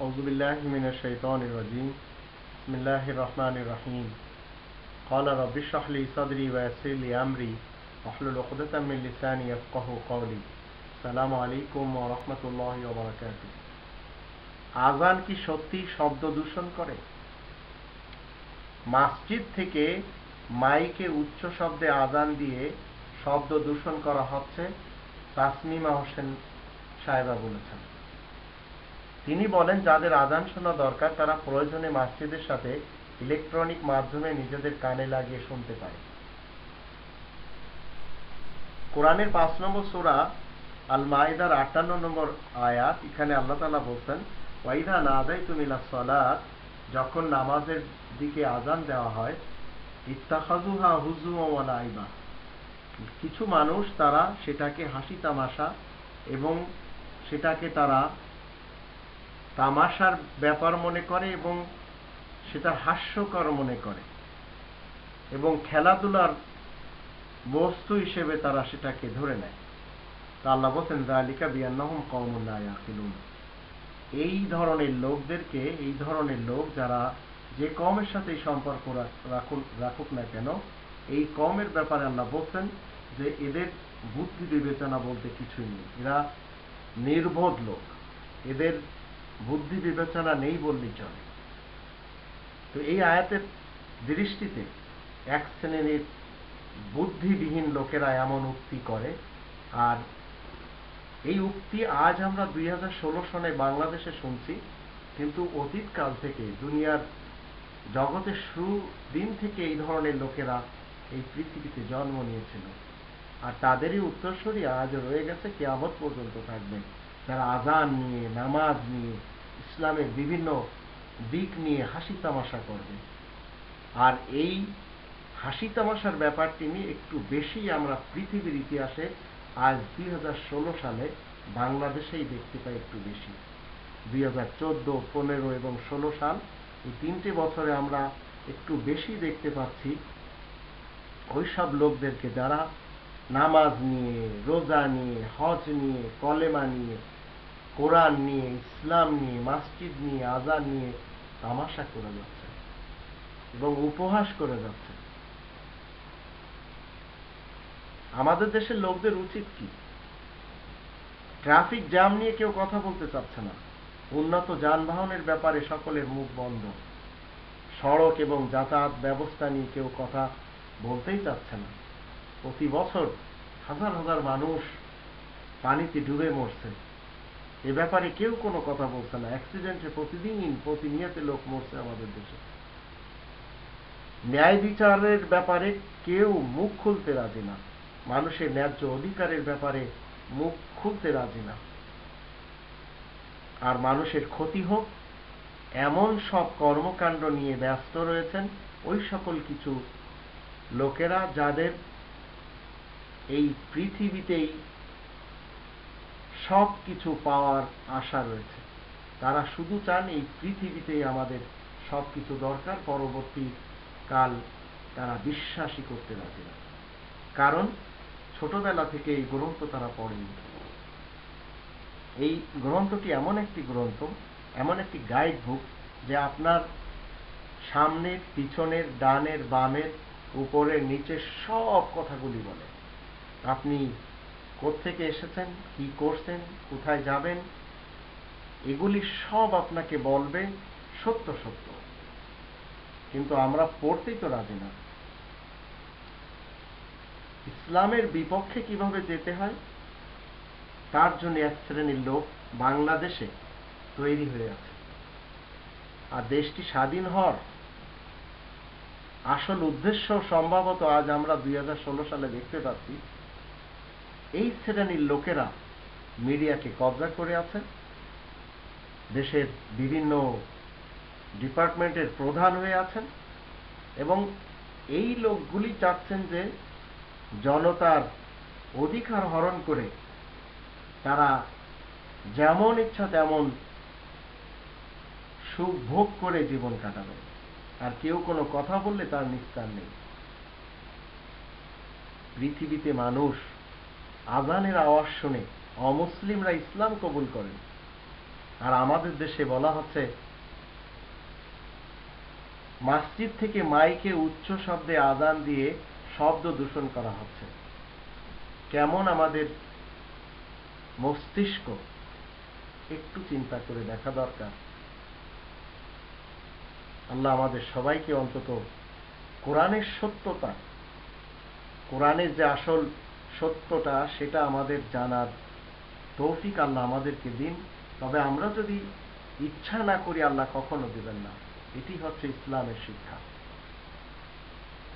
أعوذ بالله من الشيطان الرجيم بسم الله الرحمن الرحيم قال رب اشرح لي صدري ويسر لي أمري واحلل عقدة من لساني يفقه قولي السلام عليكم ورحمة الله وبركاته আজান কি সত্যি শব্দ দূষণ করে মসজিদ থেকে মাইকে উচ্চ শব্দে আজান দিয়ে শব্দ দূষণ করা হচ্ছে তাসমিমা হোসেন সাহেবা বলেছেন তিনি বলেন, যাদের আজান শোনা দরকার, তারা প্রয়োজনে মসজিদের সাথে ইলেকট্রনিক মাধ্যমে নিজেদের কানে লাগিয়ে শুনতে পারে কোরআনের পাঁচ নম্বর সোরা আল মাইদার আটান্ন নম্বর আয়াত, এখানে আল্লাহ তালা বলছেন, ওয়াইদা না আদায় তুমিলা সলাত যখন নামাজের দিকে আজান দেওয়া হয় ইত্তাখাজুহা হুজু আইবা কিছু মানুষ তারা সেটাকে হাসি তামাশা এবং সেটাকে তারা তামাশার ব্যাপার মনে করে এবং সেটা হাস্যকর মনে করে। এবং খেলাধুলার বস্তু হিসেবে তারা সেটাকে ধরে নেয়। তা আল্লাহ বলছেন জালিকা বিয়ান্নাহুম কওমুন লা ইয়াকিলুন। এই ধরনের লোকদেরকে, এই ধরনের লোক যারা যে কমের সাথে সম্পর্ক রাখুন, রাখুক না কেন, এই কমের ব্যাপারে আল্লাহ বলছেন যে এদের বুদ্ধি বিবেচনা বলতে কিছুই নেই। এরা নির্বোধ লোক। এদের বুদ্ধি বিবেচনা নেই বললেই চলে। তো এই আয়াতের দৃষ্টিতে এক শ্রেণির বুদ্ধিবিহীন লোকেরা এমন উক্তি করে, আর এই উক্তি আজ আমরা দুই সনে বাংলাদেশে শুনছি, কিন্তু অতীতকাল থেকে, দুনিয়ার জগতের দিন থেকে এই ধরনের লোকেরা এই পৃথিবীতে জন্ম নিয়েছিল। আর তাদেরই উত্তরসূরি আজ রয়ে গেছে, কেয়ামত পর্যন্ত থাকবে। যারা আজান নিয়ে, নামাজ নিয়ে, ইসলামের বিভিন্ন দিক নিয়ে হাসি তামাশা করবে। আর এই হাসি তামাশার ব্যাপারটি নিয়ে একটু বেশি আমরা পৃথিবীর ইতিহাসে আজ দুই হাজার ষোলো সালে বাংলাদেশেই দেখতে পাই একটু বেশি। দুই হাজার চোদ্দ, পনেরো এবং ষোলো সাল এই তিনটে বছরে আমরা একটু বেশি দেখতে পাচ্ছি ওইসব লোকদেরকে যারা নামাজ নিয়ে, রোজা নিয়ে, হজ নিয়ে, কলেমা নিয়ে কোরআন নিয়ে, ইসলাম নিয়ে, মসজিদ নিয়ে, আজান নিয়ে তামাশা করে যাচ্ছে এবং উপহাস করে যাচ্ছে। আমাদের দেশের লোকদের উচিত কি? ট্রাফিক জ্যাম নিয়ে কেউ কথা বলতে চাচ্ছে না। উন্নত যানবাহনের ব্যাপারে সকলের মুখ বন্ধ। সড়ক এবং যাতায়াত ব্যবস্থা নিয়ে কেউ কথা বলতেই চাচ্ছে না। প্রতি বছর হাজার হাজার মানুষ পানিতে ডুবে মরছে। এ ব্যাপারে কেউ কোনো কথা বলছে না। অ্যাক্সিডেন্টে প্রতিদিন প্রতিনিয়ত লোক মরছে আমাদের দেশে। ন্যায় বিচারের ব্যাপারে কেউ মুখ খুলতে রাজি না। মানুষের ন্যায্য অধিকারের ব্যাপারে মুখ খুলতে রাজি না। আর মানুষের ক্ষতি হোক, এমন সব কর্মকাণ্ড নিয়ে ব্যস্ত রয়েছেন ওই সকল কিছু লোকেরা যাদের এই পৃথিবীতেই সব কিছু পাওয়ার আশা রয়েছে। তারা শুধু চান এই পৃথিবীতেই আমাদের সব কিছু দরকার, পরবর্তী কাল তারা বিশ্বাসই করতে রাজি না। কারণ ছোটবেলা থেকে এই গ্রন্থ তারা পড়েনি। এই গ্রন্থটি এমন একটি গ্রন্থ, এমন একটি গাইড বুক যে আপনার সামনের, পিছনের, ডানের, বামের, উপরের নিচে সব কথাগুলি বলে। আপনি থেকে এসেছেন, কি করছেন, কোথায় যাবেন, এগুলি সব আপনাকে বলবে সত্য সত্য। কিন্তু আমরা পড়তেই তো রাজি না। ইসলামের বিপক্ষে কীভাবে যেতে হয়? তার জন্য এক শ্রেণির লোক বাংলাদেশে তৈরি হয়ে আছে। আর দেশটি স্বাধীন হওয়ার আসল উদ্দেশ্য সম্ভবত আজ আমরা দুই হাজার ষোলো সালে দেখতে পাচ্ছি। এই শ্রেণির লোকেরা মিডিয়াকে কবজা করে আছে। দেশের বিভিন্ন ডিপার্টমেন্টের প্রধান হয়ে আছেন এবং এই লোকগুলি চাচ্ছেন যে জনতার অধিকার হরণ করে তারা যেমন ইচ্ছা তেমন সুখ ভোগ করে জীবন কাটাবে আর কেউ কোনো কথা বললে তার নিস্তার নেই। পৃথিবীতে মানুষ আজানের আওয়াজ শুনে অমুসলিমরা ইসলাম কবুল করেন। আর আমাদের দেশে বলা হচ্ছে, মসজিদ থেকে মাইকে উচ্চ শব্দে আজান দিয়ে শব্দ দূষণ করা হচ্ছে। কেমন আমাদের মস্তিষ্ক? একটু চিন্তা করে দেখা দরকার। আল্লাহ আমাদের সবাইকে অন্তত কোরআনের সত্যতা, কোরআনের যে আসল সত্যটা, সেটা আমাদের জানার তৌফিক আল্লাহ আমাদেরকে দিন। তবে আমরা যদি ইচ্ছা না করি, আল্লাহ কখনো দেবেন না। এটি হচ্ছে ইসলামের শিক্ষা।